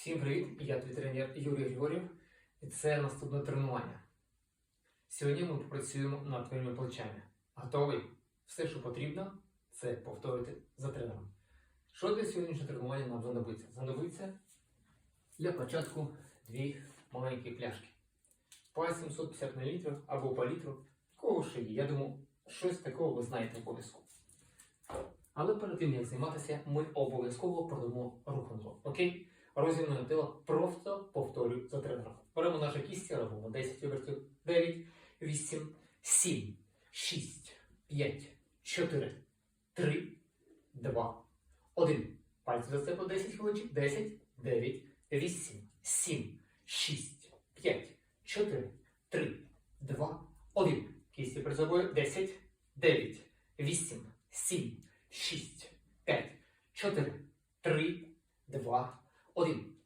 Всім привіт! Я твій тренер Юрій Григорів, і це наступне тренування. Сьогодні ми попрацюємо над твоїми плечами. Готовий? Все, що потрібно, це повторити за тренером. Що для сьогоднішнього тренування нам знадобиться? Знадобиться для початку дві маленькі пляшки. По 750 мл або по літру. Кого ще є? Я думаю, щось такого ви знаєте обов'язково. Але перед тим, як займатися, ми обов'язково продамо руханку. Окей? Розімне тіло просто повторюю за тренером. Беремо наші кісті, робимо 10 виборців. 9, 8, 7, 6, 5, 4, 3, 2, 1. Пальці за себе 10 хвилинчик. 10, 9, 8, 7, 6, 5, 4, 3, 2, 1. Кісті перед собою 10, 9, 8, 7, 6, 5, 4, 3, 2, 1.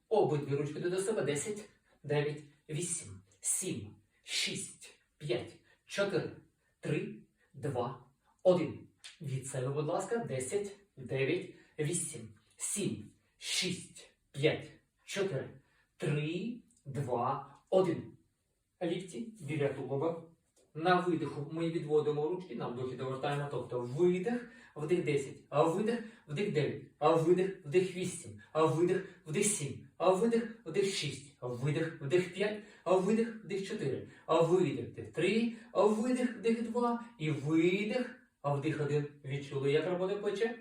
Обидві ручки до себе 10, 9, 8, 7, 6, 5, 4, 3, 2, 1. Від себе, будь ласка, 10, 9, 8, 7, 6, 5, 4, 3, 2, 1. Лікті біля тулуба. На видиху ми відводимо ручки, на вдохі довертаємо, тобто видих, вдих 10, а видих, вдих 9, а видих, вдих 8, а видих, вдих 7, а видих, вдих 6, а видих, вдих 5, а видих, вдих 4, а видих, вдих 3, а видих, вдих 2 і видих, а вдих 1. Відчули, як роботи плече?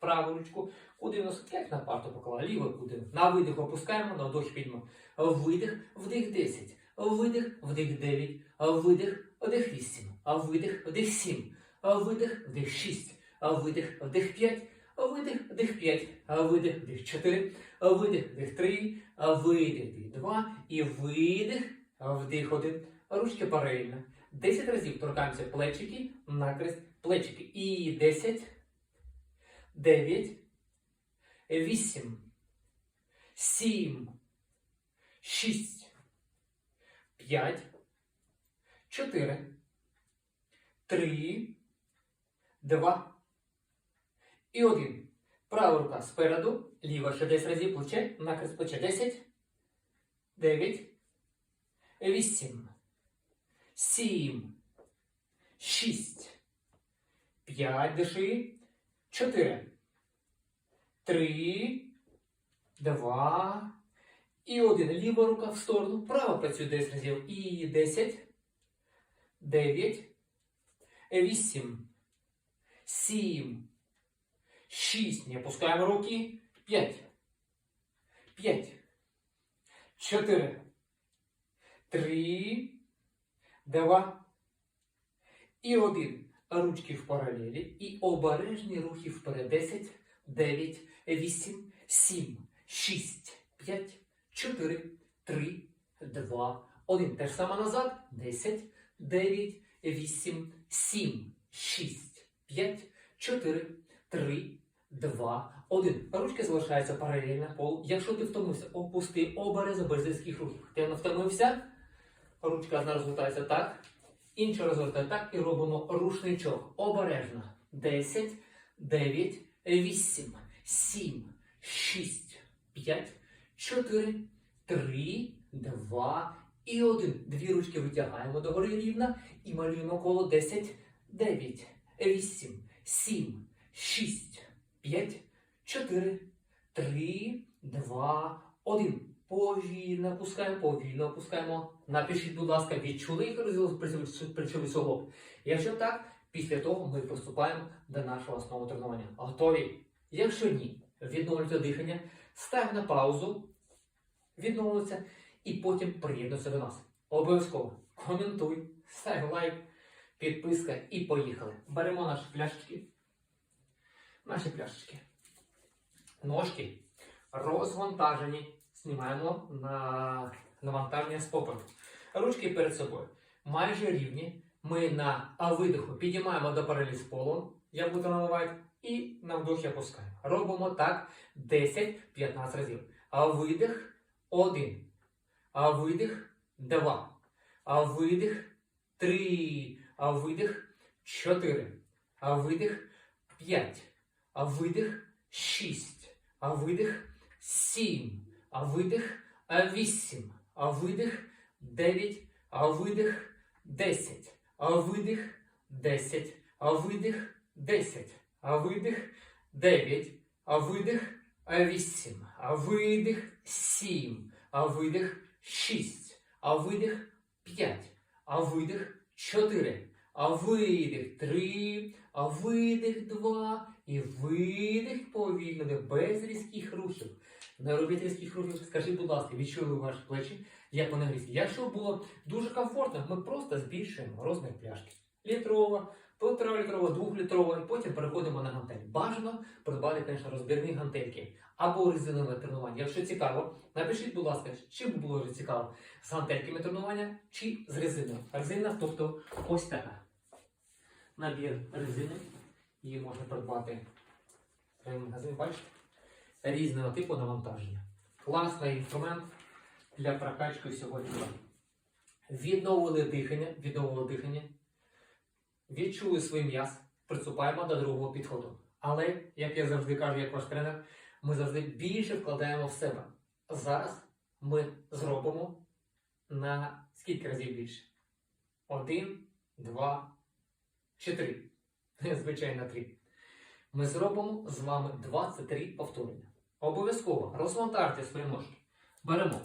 Праву ручку нас як на парту поклала, ліву куди. На видих опускаємо, на вдох підемо. Видих, вдих 10, видих, вдих 9, видих, вдих 8, а видих, вдих 7, а видих, вдих 6, а видих, вдих 5, видих, вдих 5, видих, вдих 4, видих, вдих 3, видих, вдих 2 і видих, вдих 1. Ручки паралельно. 10 разів торкаємося плечики, накрест, плечики. І 10, 9, 8, 7, 6, 5, 4, 3, 2 і 1. Права рука спереду, ліва ще 10 разів плече, накрест плече 10, 9, 8, 7, 6, 5, диши, 4, 3, 2 і 1. Ліва рука в сторону, права працює 10 разів. І 10, 9, 8, 7, 6. Не опускаємо руки. 5, 5, 4, 3, 2 і 1. Ручки в паралелі і обережні рухи вперед. 10, 9, 8, 7, 6, 5, 4, 3, 2, 1. Те ж саме назад. 10, 9, 8, 7, 6, 5, 4, 3, 2, 1. Ручки залишаються паралельно пол. Якщо ти втомився, опусти обережно без рухів. Ти не втомився, ручка одна розвертається так, інша розвертає так і робимо рушничок. Обережно. 10, 9, 8, 7, 6, 5, 4, 3, 2 і 1. Дві ручки витягаємо догори рівно і малюємо коло 10, 9, 8, 7, 6, 5, 4, 3, 2, 1. Повільно опускаємо, повільно опускаємо. Напишіть, будь ласка, відчули, розвився плечовий суглоб. Якщо так, після того ми приступаємо до нашого основного тренування. Готові? Якщо ні, відновлюйте дихання, став на паузу, відновлюйся і потім приєднуйся до нас. Обов'язково коментуй, став лайк, підписка і поїхали. Беремо наші пляшечки. Наші пляшечки. Ножки розвантажені. Знімаємо на навантаження з попереду. Ручки перед собою. Майже рівні. Ми на видиху підіймаємо до паралелі з полом, як буду наливати, і на вдохі опускаємо. Робимо так 10-15 разів. А видих 1. А видих 2. А видих 3. А видих 4. А видих 5. А видих 6. А видих 7. а видих, а 8, а видих, 9, а видих, 10, а видих, 10, а видих, 10, а видих, 9, а видих, а 8, а видих, 7, а видих, 6, а видих, 5, а видих, 4, а видих, 3, а видих, 2, і видих повільно, без різких рухів. Не робіть різких рухів. Скажіть, будь ласка, відчули ваші плечі, як вони грізні. Якщо було дуже комфортно, ми просто збільшуємо розмір пляшки. Літрова, півтора літрова, двохлітрова, і потім переходимо на гантель. Бажано придбати, звісно, розбірні гантельки або резинове тренування. Якщо цікаво, напишіть, будь ласка, чи було цікаво з гантельками тренування чи з резиною. Резина, тобто ось така. Набір резини. Її можна придбати в магазині, бачите? Різного типу навантаження. Класний інструмент для прокачки всього тіла. Відновили дихання, відновили дихання. Відчули свій м'яз, приступаємо до другого підходу. Але, як я завжди кажу, як ваш тренер, ми завжди більше вкладаємо в себе. Зараз ми зробимо на скільки разів більше? Один, два чи три. Звичайно, три. Ми зробимо з вами 23 повторення. Обов'язково розвантажте свої ножки. Беремо,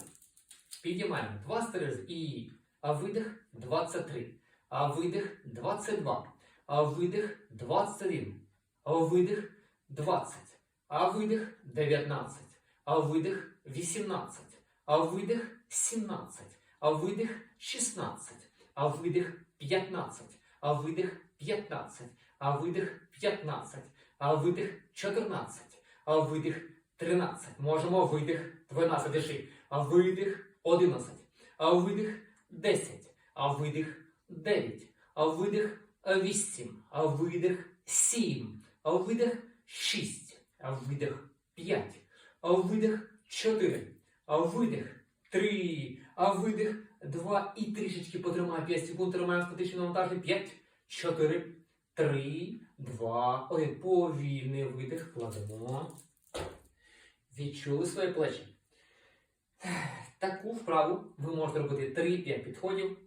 підіймаємо 23 рази і а видих 23, а видих 22, а видих 21, а видих 20, а видих 19, а видих 18, а видих 17, а видих 16, а видих 15, а видих 15, а видих 15, а видих 14, а видих 13. Можемо видих 12 диші, а видих 11, а видих 10, а видих 9, а видих 8, а видих 7, а видих 6, а видих 5, а видих 4, а видих 3, а видих 2 і трішечки потримай 5 секунд, тримаємо статичне навантаження 5, 4, 3, 2, 1. Повільний видих, кладемо. Відчули свої плечі. Таку вправу ви можете робити 3-5 підходів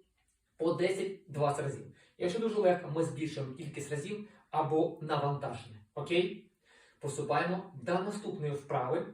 по 10-20 разів. Якщо дуже легко, ми збільшуємо кількість разів або навантаження. Окей? Поступаємо до наступної вправи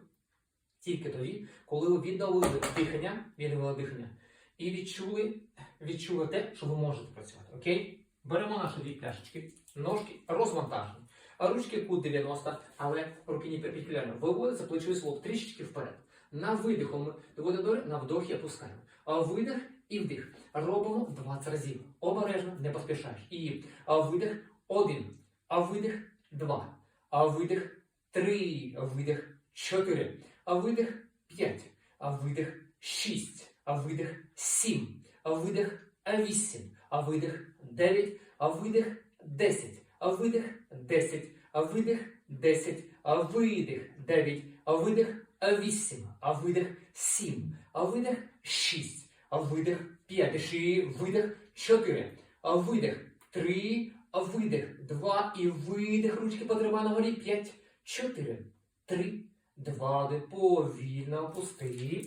тільки тоді, коли ви відновили дихання, відновили дихання і відчули, відчули те, що ви можете працювати. Окей? Беремо наші дві пляшечки, ножки розвантажені. Ручки кут 90, але руки не перпендикулярно. Виводиться плечовий слоп трішечки вперед. На видиху ми доводимо до на вдохі опускаємо. А видих і вдих. Робимо 20 разів. Обережно, не поспішаєш. І видих один. А видих два. А видих три. А видих чотири. А видих п'ять. А видих шість. А видих сім. А видих вісім. А видих дев'ять. А видих десять. А видих 10, а видих 10, видих 9, а видих 8, а видих 7, а видих 6, а видих 5, ще видих 4, видих 3, видих 2 і видих, ручки потримай на горі 5, 4, 3, 2, 1, повільно опусти.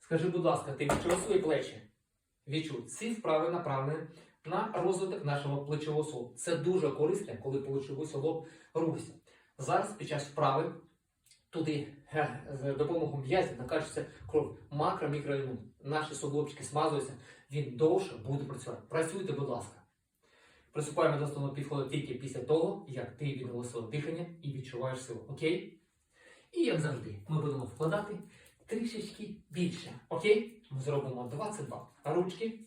Скажи, будь ласка, ти відчув свої плечі? Відчув. Ці вправи направлені на розвиток нашого плечового солу. Це дуже корисно, коли плечовий солоб рухається. Зараз під час вправи туди ге, з допомогою м'язів накачується кров макро мікроімун. Наші суглобчики смазуються, він довше буде працювати. Працюйте, будь ласка. Приступаємо до основного підходу тільки після того, як ти відновив своє дихання і відчуваєш силу. Окей? І як завжди, ми будемо вкладати трішечки більше. Окей? Ми зробимо 22 ручки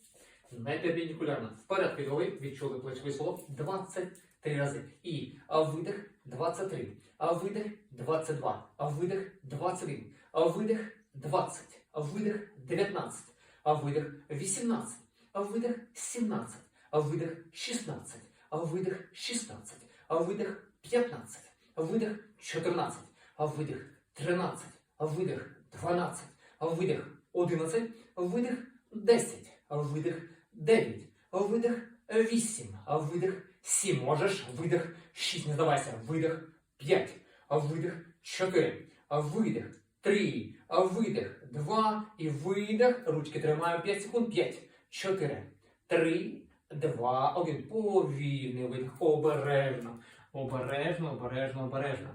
не перпендикулярно. Вперед підвели, відчули плечовий солоб 23 рази. І а видих 23, а видих 22, а видих 21, а видих 20, а видих 19, а видих 18, а видих 17, а видих 16, а видих 16, а видих 15, а видих 14, а видих 13, а видих 12, а видих 11, а видих 10, а видих 9, видих 8, а видих 7. Можеш, видих 6, не здавайся, видих 5, видих 4, видих 3, а а видих. Два. І видих. Ручки тримаємо 5 секунд. 5, 4, 3, 2, 1. Повільний видих. Обережно. Обережно, обережно, обережно.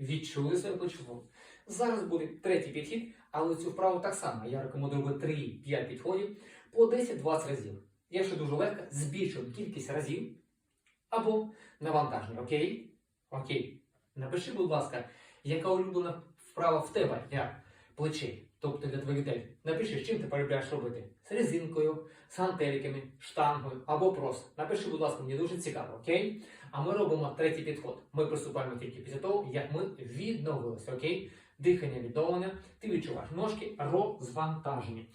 Відчули своє плечову. Зараз буде третій підхід, але цю вправу так само. Я рекомендую робити 3-5 підходів по 10-20 разів. Якщо дуже легко, збільшуємо кількість разів або навантаження. Окей? Окей. Напиши, будь ласка, яка улюблена вправа в тебе для плечей, тобто для твоїх день. Напиши, з чим ти полюбляєш робити. З резинкою, з гантельками, штангою або просто. Напиши, будь ласка, мені дуже цікаво, окей? А ми робимо третій підход. Ми приступаємо тільки після того, як ми відновилися, окей? Дихання відновлення, ти відчуваєш ножки розвантажені.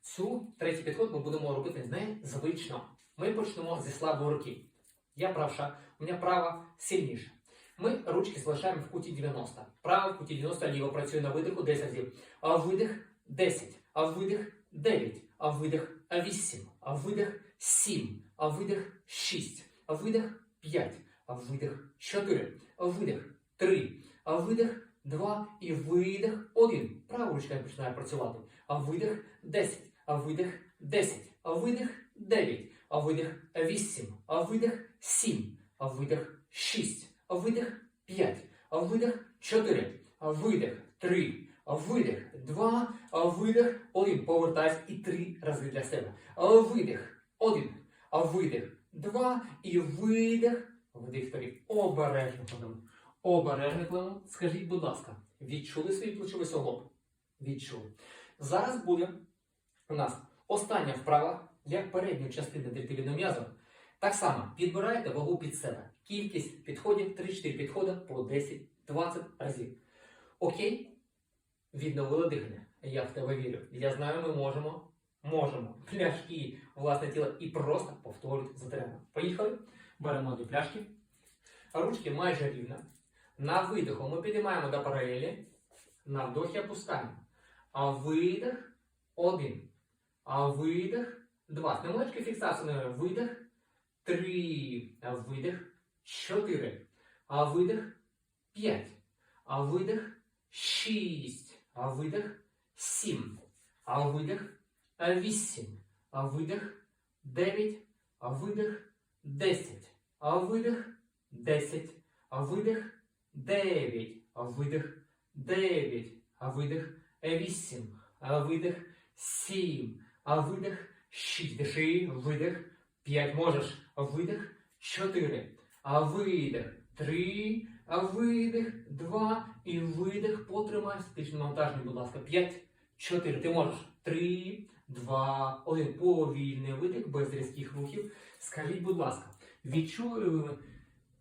Цю третій підход ми будемо робити незвично. Ми почнемо зі слабої руки. Я правша, у мене права сильніша. Ми ручки залишаємо в куті 90. Права в куті 90, ліво працює на видиху 10 разів. А видих 10, а видих 9, а видих 8, а видих 7, а видих 6, а видих 5, а видих 4, а видих 3, а видих 2 і видих 1. Права ручка починає працювати. А видих 10, а видих 10, а видих 9, а видих 8, а видих 7, а видих 6, а видих 5, а видих 4, а видих 3, а видих 2, а видих 1. Повертайся і 3 рази для себе. А видих 1, а видих 2 і видих. Видих 3. Обережно ходимо. Обережно ходимо. Скажіть, будь ласка, відчули свій плечовий суглоб? Відчули. Зараз буде у нас остання вправа для передньої частини дельтовідного м'язу. Так само підбираєте вагу під себе. Кількість підходів 3-4 підходи по 10-20 разів. Окей? Відновили дихання. Я в тебе вірю. Я знаю, ми можемо. Можемо. Пляшки, власне тіло і просто повторюють за тренером. Поїхали. Беремо дві пляшки. Ручки майже рівно. На видиху ми підіймаємо до паралелі. На вдохі опускаємо. А видих один. А видих два. Невеличка фіксація. Видих. Три. А видих. Чотири. А видих. П'ять. А видих. Шість. А видих. Сім. А видих. Вісім. А видих. Дев'ять. А видих. Десять. А видих. Десять. А видих. Дев'ять. А видих. Дев'ять. А видих. Вісім. А видих. Сім. А видих. Шість. Диши. Видих. П'ять. Можеш. Видих. Чотири. А видих. Три. Видих. Два. І видих. Потримай статичне навантаження, будь ласка. П'ять. Чотири. Ти можеш. Три. Два. Один. Повільний видих. Без різких рухів. Скажіть, будь ласка, відчули ви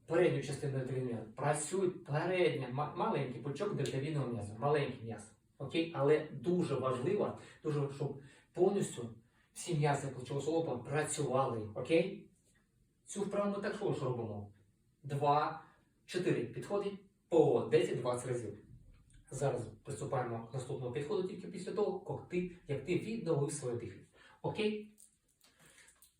передню частину дельтовідного м'яза? Працює передня, маленький пучок дельтовідного м'яза. Маленький м'яз. Окей? Але дуже важливо, дуже, щоб повністю всі м'язи плечового суглоба працювали. Окей? Цю вправу ми також робимо. Два, чотири підходи по 10-20 разів. Зараз приступаємо до наступного підходу тільки після того, як ти, як ти відновив своє дихання. Окей?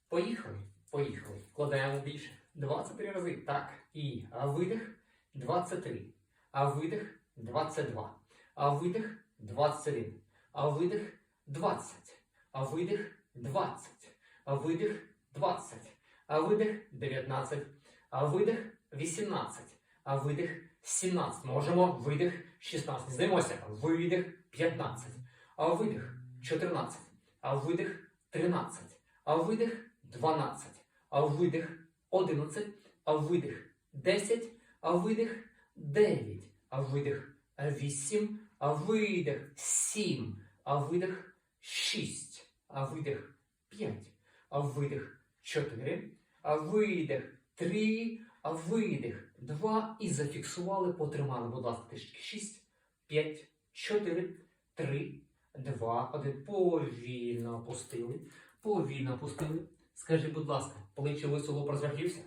Поїхали. Поїхали. Вкладаємо більше. 23 рази. Так. І видих 23. А видих 22. А видих 21. А видих 20. А видих 20. А видих 20. А видих 19. А видих 18. А видих 17. Можемо видих 16. Здаймося. Видих 15. А видих 14. А видих 13. А видих 12. А видих 11. А видих 10. А видих 9. А видих 8. А видих 7. А видих 6. А видих 5. А видих 4. А видих 3. А видих 2. І зафіксували, потримали, будь ласка, трішки 6, 5, 4, 3, 2, 1. Повільно опустили. Повільно опустили. Скажи, будь ласка, плечі висоло розрахівся?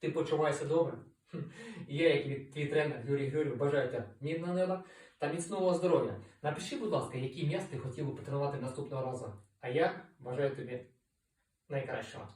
Ти почуваєшся добре? Я, як твій- тренер Юрій Григорів, бажаю тебе мідного неба та міцного здоров'я. Напиши, будь ласка, який м'яз ти хотів би потренувати наступного разу. А я бажаю тобі найкращого.